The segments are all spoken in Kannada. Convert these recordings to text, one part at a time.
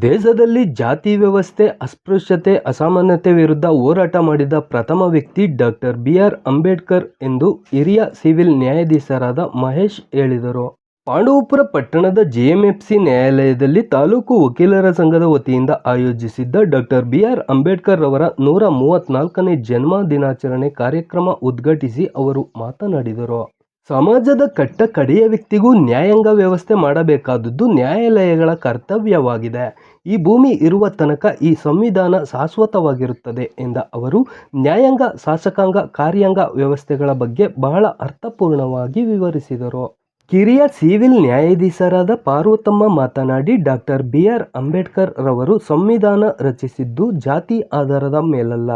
ದೇಶದಲ್ಲಿ ಜಾತಿ ವ್ಯವಸ್ಥೆ, ಅಸ್ಪೃಶ್ಯತೆ ಅಸಮಾನತೆ ವಿರುದ್ಧ ಹೋರಾಟ ಮಾಡಿದ ಪ್ರಥಮ ವ್ಯಕ್ತಿ ಡಾಕ್ಟರ್ ಬಿ ಆರ್ ಅಂಬೇಡ್ಕರ್ ಎಂದು ಹಿರಿಯ ಸಿವಿಲ್ ನ್ಯಾಯಾಧೀಶರಾದ ಮಹೇಶ್ ಹೇಳಿದರು. ಪಾಂಡವಪುರ ಪಟ್ಟಣದ ಜಿಎಂಎಫ್ಸಿ ನ್ಯಾಯಾಲಯದಲ್ಲಿ ತಾಲೂಕು ವಕೀಲರ ಸಂಘದ ವತಿಯಿಂದ ಆಯೋಜಿಸಿದ್ದ ಡಾಕ್ಟರ್ ಬಿ ಆರ್ ಅಂಬೇಡ್ಕರ್ ಅವರ ನೂರ ಮೂವತ್ನಾಲ್ಕನೇ ಜನ್ಮ ದಿನಾಚರಣೆ ಕಾರ್ಯಕ್ರಮ ಉದ್ಘಾಟಿಸಿ ಅವರು ಮಾತನಾಡಿದರು. ಸಮಾಜದ ಕಟ್ಟ ಕಡೆಯ ವ್ಯಕ್ತಿಗೂ ನ್ಯಾಯಾಂಗ ವ್ಯವಸ್ಥೆ ಮಾಡಬೇಕಾದದ್ದು ನ್ಯಾಯಾಲಯಗಳ ಕರ್ತವ್ಯವಾಗಿದೆ. ಈ ಭೂಮಿ ಇರುವ ತನಕ ಈ ಸಂವಿಧಾನ ಶಾಶ್ವತವಾಗಿರುತ್ತದೆ ಎಂದ ಅವರು, ನ್ಯಾಯಾಂಗ, ಶಾಸಕಾಂಗ, ಕಾರ್ಯಾಂಗ ವ್ಯವಸ್ಥೆಗಳ ಬಗ್ಗೆ ಬಹಳ ಅರ್ಥಪೂರ್ಣವಾಗಿ ವಿವರಿಸಿದರು. ಕಿರಿಯ ಸಿವಿಲ್ ನ್ಯಾಯಾಧೀಶರಾದ ಪಾರ್ವತಮ್ಮ ಮಾತನಾಡಿ ಡಾಕ್ಟರ್ ಬಿ ಆರ್ ಅಂಬೇಡ್ಕರ್ ರವರು ಸಂವಿಧಾನ ರಚಿಸಿದ್ದು ಜಾತಿ ಆಧಾರದ ಮೇಲಲ್ಲ.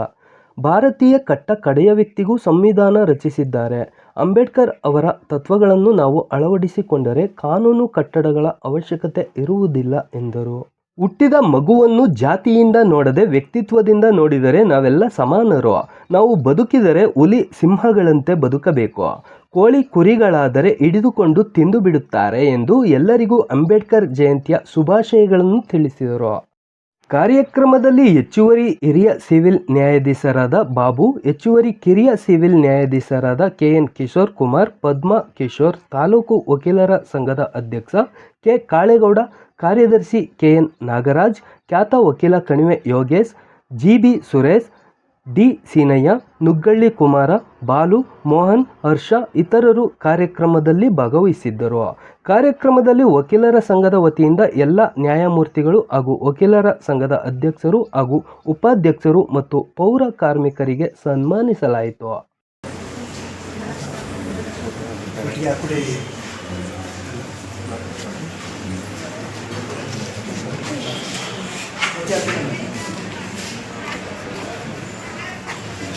ಭಾರತೀಯ ಕಟ್ಟ ಕಡೆಯ ವ್ಯಕ್ತಿಗೂ ಸಂವಿಧಾನ ರಚಿಸಿದ್ದಾರೆ. ಅಂಬೇಡ್ಕರ್ ಅವರ ತತ್ವಗಳನ್ನು ನಾವು ಅಳವಡಿಸಿಕೊಂಡರೆ ಕಾನೂನು ಕಟ್ಟಡಗಳ ಅವಶ್ಯಕತೆ ಇರುವುದಿಲ್ಲ ಎಂದರು. ಹುಟ್ಟಿದ ಮಗುವನ್ನು ಜಾತಿಯಿಂದ ನೋಡದೆ ವ್ಯಕ್ತಿತ್ವದಿಂದ ನೋಡಿದರೆ ನಾವೆಲ್ಲ ಸಮಾನರು? ನಾವು ಬದುಕಿದರೆ ಹುಲಿ ಸಿಂಹಗಳಂತೆ ಬದುಕಬೇಕು. ಕೋಳಿ ಕುರಿಗಳಾದರೆ ಹಿಡಿದುಕೊಂಡು ತಿಂದು ಬಿಡುತ್ತಾರೆ ಎಂದು ಎಲ್ಲರಿಗೂ ಅಂಬೇಡ್ಕರ್ ಜಯಂತಿಯ ಶುಭಾಶಯಗಳನ್ನು ತಿಳಿಸಿದರು. ಕಾರ್ಯಕ್ರಮದಲ್ಲಿ ಹೆಚ್ಚುವರಿ ಹಿರಿಯ ಸಿವಿಲ್ ನ್ಯಾಯಾಧೀಶರಾದ ಬಾಬು, ಹೆಚ್ಚುವರಿ ಕಿರಿಯ ಸಿವಿಲ್ ನ್ಯಾಯಾಧೀಶರಾದ ಕೆಎನ್ ಕಿಶೋರ್ ಕುಮಾರ್, ಪದ್ಮ ಕಿಶೋರ್, ತಾಲೂಕು ವಕೀಲರ ಸಂಘದ ಅಧ್ಯಕ್ಷ ಕೆ ಕಾಳೇಗೌಡ, ಕಾರ್ಯದರ್ಶಿ ಕೆಎನ್ ನಾಗರಾಜ್, ಖ್ಯಾತ ವಕೀಲ ಕಣಿವೆ ಯೋಗೇಶ್ ಜಿಬಿ ಸುರೇಶ್ ಡಿ ಸೀನಯ್ಯ, ನುಗ್ಗಳ್ಳಿ ಕುಮಾರ, ಬಾಲು, ಮೋಹನ್, ಹರ್ಷ ಇತರರು ಕಾರ್ಯಕ್ರಮದಲ್ಲಿ ಭಾಗವಹಿಸಿದ್ದರು. ಕಾರ್ಯಕ್ರಮದಲ್ಲಿ ವಕೀಲರ ಸಂಘದ ವತಿಯಿಂದ ಎಲ್ಲ ನ್ಯಾಯಮೂರ್ತಿಗಳು ಹಾಗೂ ವಕೀಲರ ಸಂಘದ ಅಧ್ಯಕ್ಷರು ಹಾಗೂ ಉಪಾಧ್ಯಕ್ಷರು ಮತ್ತು ಪೌರ ಕಾರ್ಮಿಕರಿಗೆ ಸನ್ಮಾನಿಸಲಾಯಿತು.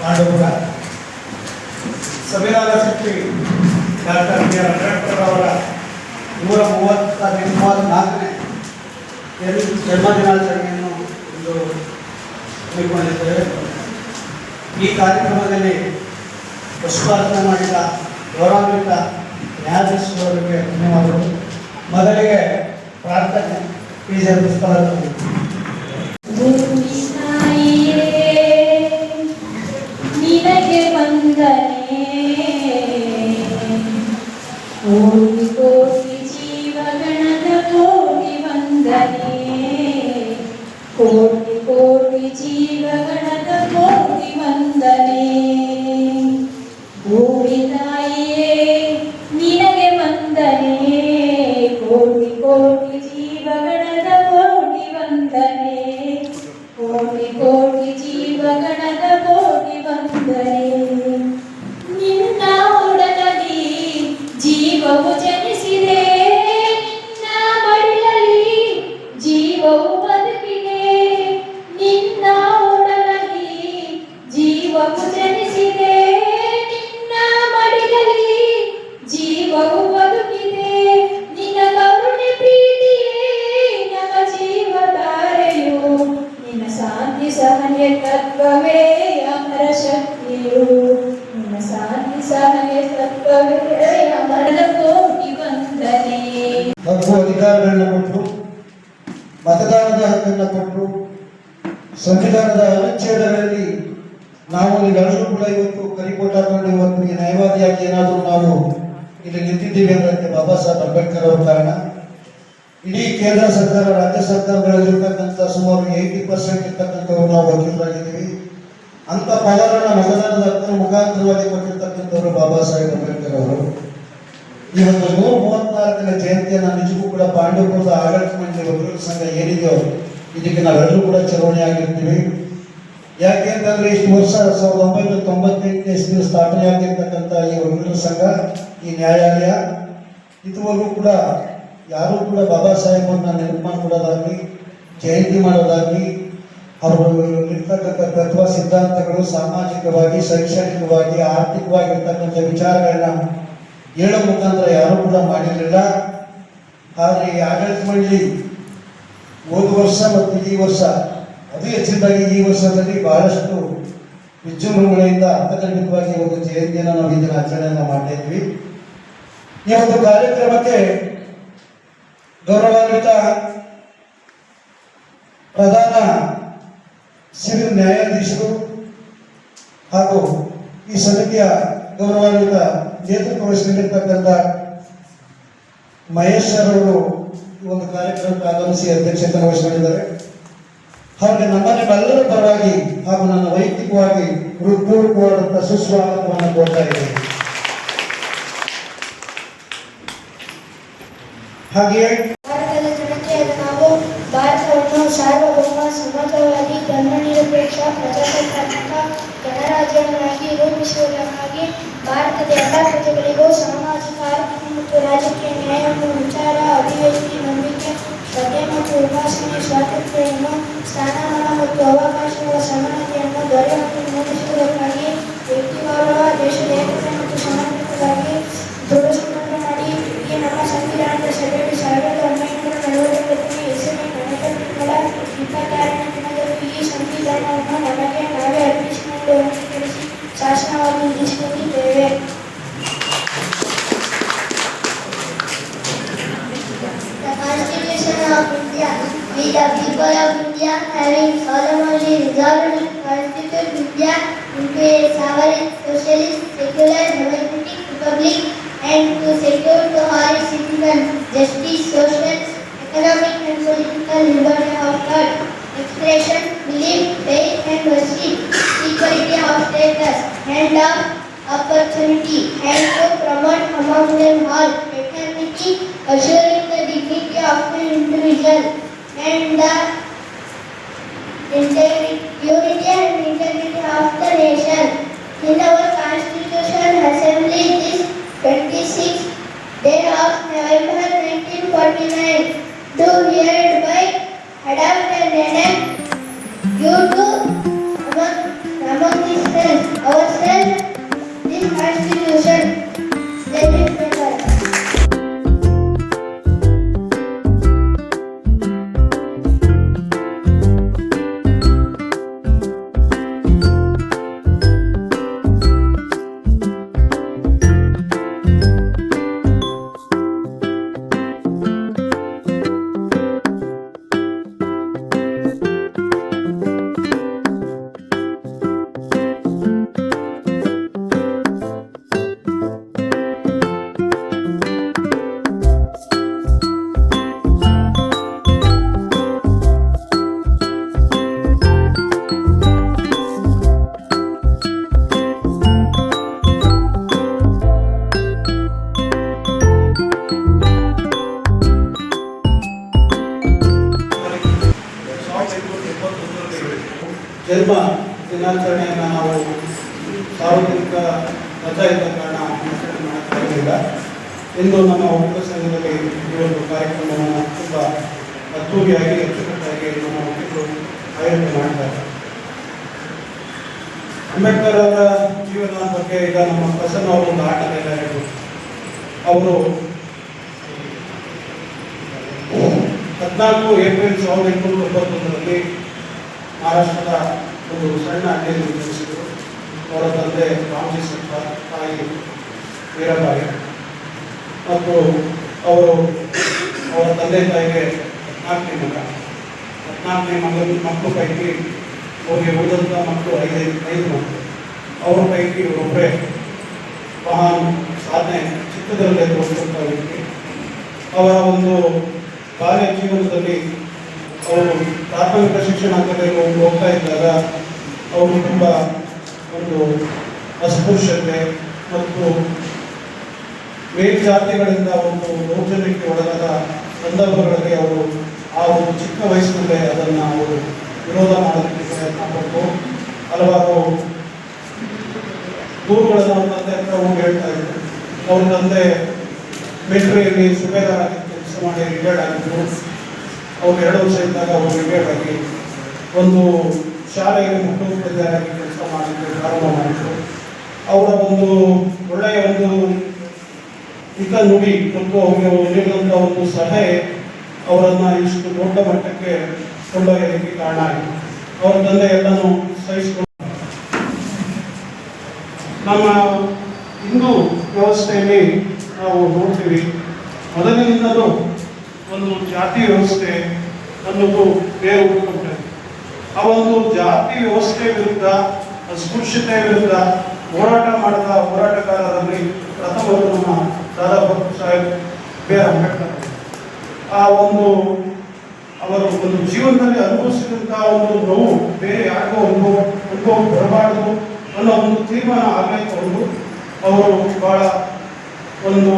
ಪಾಂಡವಪುರ ಸಂವಿಧಾನ ಶಿಲ್ಪಿ ಡಾಕ್ಟರ್ ಬಿ ಆರ್ ಅಂಬೇಡ್ಕರ್ ಅವರ ನೂರ ಮೂವತ್ತ ನಾಲ್ಕನೇ ಜನ್ಮದಿನಾಚರಣೆಯನ್ನು ಇಂದು ಹಮ್ಮಿಕೊಂಡಿದ್ದೇವೆ. ಈ ಕಾರ್ಯಕ್ರಮದಲ್ಲಿ ಪುಷ್ಪಾರ್ಚನೆ ಮಾಡಿದ ಗೌರವಾನ್ವಿತ ನ್ಯಾಯಾಧೀಶರವರಿಗೆ ಧನ್ಯವಾದಗಳು. ಮೊದಲಿಗೆ ಪ್ರಾರ್ಥನೆ, ಪೀಜೆ ಪುಷ್ಪಾರ್ಚನೆ ನಿನಗೆ ಬಂದನೆ ಕೋಟಿ ಸಂವಿಧಾನದ ಅನುಚ್ಛೇದಗಳಲ್ಲಿ ನಾವು ನೀವೆಲ್ಲರೂ ಕೂಡ ಇವತ್ತು ಕರಿಕೋಟ ಹಾಕೊಂಡು ಇವತ್ತು ನ್ಯಾಯವಾದಿಯಾಗಿ ಏನಾದರೂ ನಾವು ಇಲ್ಲಿ ನಿಂತಿದ್ದೀವಿ ಅಂದ್ರೆ ಬಾಬಾ ಸಾಹೇಬ್ ಅಂಬೇಡ್ಕರ್ ಅವರ ಕಾರಣ. ಇಡೀ ಕೇಂದ್ರ ಸರ್ಕಾರ, ರಾಜ್ಯ ಸರ್ಕಾರಗಳಲ್ಲಿರ್ತಕ್ಕಂಥ ಸುಮಾರು ಏಯ್ಟಿ ಪರ್ಸೆಂಟ್ ಇರ್ತಕ್ಕಂಥವ್ರು ನಾವು ವಕೀಲರಾಗಿದ್ದೀವಿ. ಅಂತ ಪದರನ್ನ ಮತದಾನದ ಹಕ್ಕನ್ನು ಮುಖಾಂತರವಾಗಿ ಕೊಟ್ಟಿರ್ತಕ್ಕಂಥವ್ರು ಬಾಬಾ ಸಾಹೇಬ್ ಅಂಬೇಡ್ಕರ್ ಅವರು. ಈ ಒಂದು ನೂರ ಮೂವತ್ನಾಲ್ಕನೇ ಜಯಂತಿಯನ್ನು ನಿಜಕ್ಕೂ ಕೂಡ ಪಾಂಡವಪುರದ ಆಡಳಿತ ಮಂಡಳಿ ವಕೀಲರ ಸಂಘ ಏನಿದೆಯೋ ಇದಕ್ಕೆ ನಾವೆಲ್ಲರೂ ಕೂಡ ಚಲಾವಣೆ ಆಗಿರ್ತೀವಿ. ಯಾಕೆ ಅಂತಂದ್ರೆ ಇಷ್ಟು ವರ್ಷ ಸಾವಿರದ ಒಂಬೈನೂರ ತೊಂಬತ್ತೆಂಟನೇ ಇಸ್ವಿ ಸ್ಥಾಪನೆ ಆಗಿರ್ತಕ್ಕಂಥ ಈ ವಕೀಲರ ಸಂಘ, ಈ ನ್ಯಾಯಾಲಯ, ಇದುವರೆಗೂ ಕೂಡ ಯಾರೂ ಕೂಡ ಬಾಬಾ ಸಾಹೇಬನ್ನ ನೆನಪು ಮಾಡ್ಕೊಡೋದಾಗ್ಲಿ ಜಯಂತಿ ಮಾಡೋದಾಗ್ಲಿ, ಅವರು ಇರ್ತಕ್ಕಂಥ ತತ್ವ ಸಿದ್ಧಾಂತಗಳು ಸಾಮಾಜಿಕವಾಗಿ, ಶೈಕ್ಷಣಿಕವಾಗಿ, ಆರ್ಥಿಕವಾಗಿರ್ತಕ್ಕಂಥ ವಿಚಾರಗಳನ್ನ ಹೇಳೋ ಮುಖಾಂತರ ಯಾರೂ ಕೂಡ ಮಾಡಿರಲಿಲ್ಲ. ಆದರೆ ಆಡಳಿತ ಮಂಡಳಿ ಹೋದ ವರ್ಷ ಮತ್ತು ಈ ವರ್ಷ ಅದು ಹೆಚ್ಚಿನದಾಗಿ ಈ ವರ್ಷದಲ್ಲಿ ಬಹಳಷ್ಟು ವಿಜೃಂಭಣೆಯಿಂದ ಅರ್ಥಗರ್ಭಿತವಾಗಿ ಒಂದು ಜಯಂತಿಯನ್ನು ನಾವು ಇದನ್ನ ಆಚರಣೆಯನ್ನು ಮಾಡ್ತಾ ಇದ್ವಿ. ಈ ಒಂದು ಕಾರ್ಯಕ್ರಮಕ್ಕೆ ಗೌರವಾನ್ವಿತ ಪ್ರಧಾನ ಸಿವಿಲ್ ನ್ಯಾಯಾಧೀಶರು ಹಾಗೂ ಈ ಸಮಿತಿಯ ಗೌರವಾನ್ವಿತ ನೇತೃತ್ವ ವಹಿಸಿಕೊಂಡಿರ್ತಕ್ಕಂಥ ಮಹೇಶ್ ಸರ್ ಅವರು ಈ ಒಂದು ಕಾರ್ಯಕ್ರಮಕ್ಕೆ ಆಗಮಿಸಿ ಅಧ್ಯಕ್ಷತೆ ವಹಿಸಿಕೊಂಡಿದ್ದಾರೆ ಹಾಗೆ ನಮ್ಮ ನಿಮ್ಮೆಲ್ಲರ ಪರವಾಗಿ ಹಾಗೂ ನನ್ನ ವೈಯಕ್ತಿಕವಾಗಿ ಹೃತ್ಪೂರ್ವಕವಾದಂತಹ ಸುಸ್ವಾಗತವನ್ನು ಕೊಡ್ತಾ ಇದ್ದೇನೆ. ಹಾಗೆಯೇ ಭಾರತದ ಭಾರತವನ್ನು ಸಾರ್ವಭೌಮ ಭಾರತದ ಎಲ್ಲ ಪ್ರಜೆಗಳಿಗೂ ಸಾಮಾಜಿಕ, ಆರ್ಥಿಕ ಮತ್ತು ರಾಜಕೀಯ ನ್ಯಾಯವನ್ನು ವಿಚಾರ, ಅಭಿವ್ಯಕ್ತಿ ಶ್ರದ್ಧೆ ಮತ್ತು ಉಪಾಸನೆ ಸ್ವಾತಂತ್ರ್ಯವನ್ನು ಸ್ಥಾನಮಾನ ಮತ್ತು ಅವಕಾಶಗಳ ಸಮಾನತೆಯನ್ನು ದೊರೆಯುವಂತೆ ಮೂಡಿಸುವುದಕ್ಕಾಗಿ republic and to secure to all its citizens justice, social, economic and political liberty of thought, expression, belief, faith and worship, equality of status and of opportunity and to promote among them all fraternity, assuring the dignity of the individual and the integrity, unity and integrity of the nation. ದಿನಾಚರಣೆಯನ್ನು ನಾವು ಸಾರ್ವಜನಿಕ ರಜಾ ಇದ್ದ ಕಾರಣ ಆಚರಣೆ ಮಾಡ್ತಾ ಎಂದು ನಮ್ಮ ಒಕ್ಕಲ ಸಂಘದಲ್ಲಿ ಈ ಒಂದು ಕಾರ್ಯಕ್ರಮವನ್ನು ತುಂಬ ಅದ್ದೂರಿಯಾಗಿ ಅಚ್ಚುಕಟ್ಟಾಗಿ ನಮ್ಮ ವಕೀಲರು ಆಯೋಜನೆ ಮಾಡಿದ್ದಾರೆ ಅಂಬೇಡ್ಕರ್ ಅವರ ಜೀವನ ಬಗ್ಗೆ ಈಗ ನಮ್ಮ ಪ್ರಸನ್ನ ಅವರು ಒಂದು ಆಟದಿಂದ ಹೇಳಿದ್ರು ಅವರು ಹದಿನಾಲ್ಕು ಏಪ್ರಿಲ್ ಸಾವಿರದ ಎಂಟುನೂರ ತೊಂಬತ್ತೊಂದರಲ್ಲಿ ಮಹಾರಾಷ್ಟ್ರದ ಒಂದು ಸಣ್ಣ ಅಣ್ಣ ನಿರ್ಮಿಸಿದರು. ಅವರ ತಂದೆ ರಾಮಜಿ ತಾಯಿ ವೀರಬಾಯಿ. ಮತ್ತು ಅವರು ಅವರ ತಂದೆ ತಾಯಿಗೆ ಹದಿನಾಲ್ಕನೇ ಮಗ. ಹದಿನಾಲ್ಕನೇ ಮಗನ ಮಕ್ಕಳು ಪೈಕಿ ಅವರಿಗೆ ಉಳಿದಂಥ ಮಕ್ಕಳು ಐದೈದು ಐದು ಮಕ್ಕಳು. ಅವರ ಪೈಕಿ ಒಬ್ಬರೇ ಮಹಾನ್ ಸಾಧನೆ ಚಿತ್ರದಲ್ಲೇ ತೋರಿಸಿದಂಥ ವ್ಯಕ್ತಿ. ಅವರ ಒಂದು ಕಾರ್ಯ ಜೀವನದಲ್ಲಿ ಅವರು ಪ್ರಾಥಮಿಕ ಶಿಕ್ಷಣ ಹೋಗಿ ಹೋಗ್ತಾ ಇದ್ದಾಗ ಅವರು ತುಂಬ ಒಂದು ಅಸ್ಪೃಶ್ಯತೆ ಮತ್ತು ಮೇಲ್ಜಾತಿಗಳಿಂದ ಒಂದು ದೌರ್ಜನ್ಯಕ್ಕೆ ಒಳಗಾದ ಸಂದರ್ಭಗಳಲ್ಲಿ ಅವರು ಆ ಒಂದು ಚಿಕ್ಕ ವಯಸ್ಸಿನಲ್ಲೇ ಅದನ್ನು ಅವರು ವಿರೋಧ ಮಾಡಲಿಕ್ಕೆ ಪ್ರಯತ್ನ ಪಟ್ಟು ಹಲವಾರು ದೂರುಗಳನ್ನು ಅವ್ರ ತಂದೆ ಹತ್ರ ಹೋಗಿ ಹೇಳ್ತಾ ಇದ್ರು. ಅವ್ರ ತಂದೆ ಮಿಲಿಟರಿಯಲ್ಲಿ ಸುಬೇದಾರಾಗಿ ಕೆಲಸ ಮಾಡಿ ರಿಟೈರ್ಡ್ ಆಗಿದ್ರು ಅವ್ರು ಎರಡು ವರ್ಷ ಇದ್ದಾಗ ಅವರು ರಿಟೈರ್ಡ್ ಆಗಿ ಒಂದು ಶಾಲೆಯಲ್ಲಿ ಮುಖ್ಯೋಪಾಧ್ಯಾಯರಾಗಿ ಕೆಲಸ ಮಾಡಲಿಕ್ಕೆ ಪ್ರಾರಂಭ ಮಾಡಿದ್ರು. ಅವರ ಒಂದು ಒಳ್ಳೆಯ ಒಂದು ಹಿತ ನುಡಿ ಮತ್ತು ಅವರಿಗೆ ನೀಡಿದಂಥ ಒಂದು ಸಲಹೆ ಅವರನ್ನು ಇಷ್ಟು ದೊಡ್ಡ ಮಟ್ಟಕ್ಕೆ ಕೊಂಡೊಯ್ಯಲಿಕ್ಕೆ ಕಾರಣ ಆಯಿತು ಅವರ ತಂದೆ ಎಲ್ಲನೂ ಸಹಿಸಿಕೊಂಡು ನಮ್ಮ ಹಿಂದೂ ವ್ಯವಸ್ಥೆಯಲ್ಲಿ ನಾವು ನೋಡ್ತೀವಿ, ಮೊದಲಿನಿಂದಲೂ ಒಂದು ಜಾತಿ ವ್ಯವಸ್ಥೆ ಅನ್ನೋದು ಬೇರೆ ಆ ಒಂದು ಜಾತಿ ವ್ಯವಸ್ಥೆ ವಿರುದ್ಧ, ಅಸ್ಪೃಶ್ಯತೆ ವಿರುದ್ಧ ಹೋರಾಟ ಮಾಡಿದ ಹೋರಾಟಗಾರರಲ್ಲಿ ಪ್ರಥಮರು ನಮ್ಮ ದಾದಾ ಸಾಹೇಬ್ ಬಿ ಆರ್ ಅಂಬೇಡ್ಕರ್ ಆ ಒಂದು ಅವರು ಒಂದು ಜೀವನದಲ್ಲಿ ಅನುಭವಿಸಿದಂತಹ ಒಂದು ನೋವು ಬೇರೆ ಯಾರಿಗೂ ಒಂದು ಅನುಭವ ಬರಬಾರದು ಅನ್ನೋ ಒಂದು ತೀರ್ಮಾನ ಆಗಬೇಕು ಅವರು ಅವರು ಬಹಳ ಒಂದು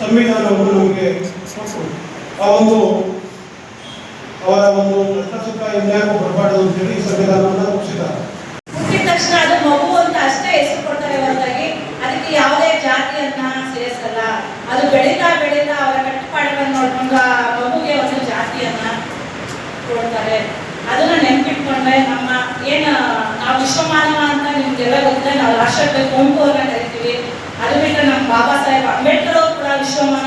ಸಂವಿಧಾನವನ್ನು ನಮಗೆ ಕೊಟ್ಟರು ಆ ಒಂದು ಅವರ ಒಂದು ಕಷ್ಟ ಬರಬಾರ್ದು ಅಂತ ಹೇಳಿ ಸಂವಿಧಾನವನ್ನು ರೂಪಿಸಿದ್ದಾರೆ. ಹುಟ್ಟಿದ ತಕ್ಷಣ ಅದು ಮಗು ಅಂತ ಅಷ್ಟೇ ಹೆಸರು ಕೊಡ್ತಾರೆ ಹೊರತಾಗಿ. ಅದಕ್ಕೆ ಯಾವುದೇ ಜಾತಿಯನ್ನ ಸೇರಿಸಲ್ಲ. ಅದು ಬೆಳೀತಾ ಬೆಳೀತಾ ಅವರ ಕಟ್ಟುಪಾಡುಗಳನ್ನ ನೋಡ್ಕೊಂಡು ಆ ಮಗುಗೆ ಒಂದು ಜಾತಿಯನ್ನ ಕೊಡ್ತಾರೆ. ಅದನ್ನ ನೆನ್ಪಿಟ್ಕೊಂಡ್ರೆ ನಮ್ಮ ಏನು, ನಾವು ವಿಶ್ವಮಾನವ ಅಂತ ನಿಮ್ಗೆಲ್ಲ ಗೊತ್ತಿದೆ, ನಾವು ರಾಷ್ಟ್ರಕ್ಕೆ ಕುಂಕು ಅಂತ ಕರಿತೀವಿ. ಅದು ಬಿಟ್ಟರೆ ನಮ್ಮ ಬಾಬಾ ಸಾಹೇಬ್ ಅಂಬೇಡ್ಕರ್ ಅವರು ಕೂಡ ವಿಶ್ವಮಾನವ.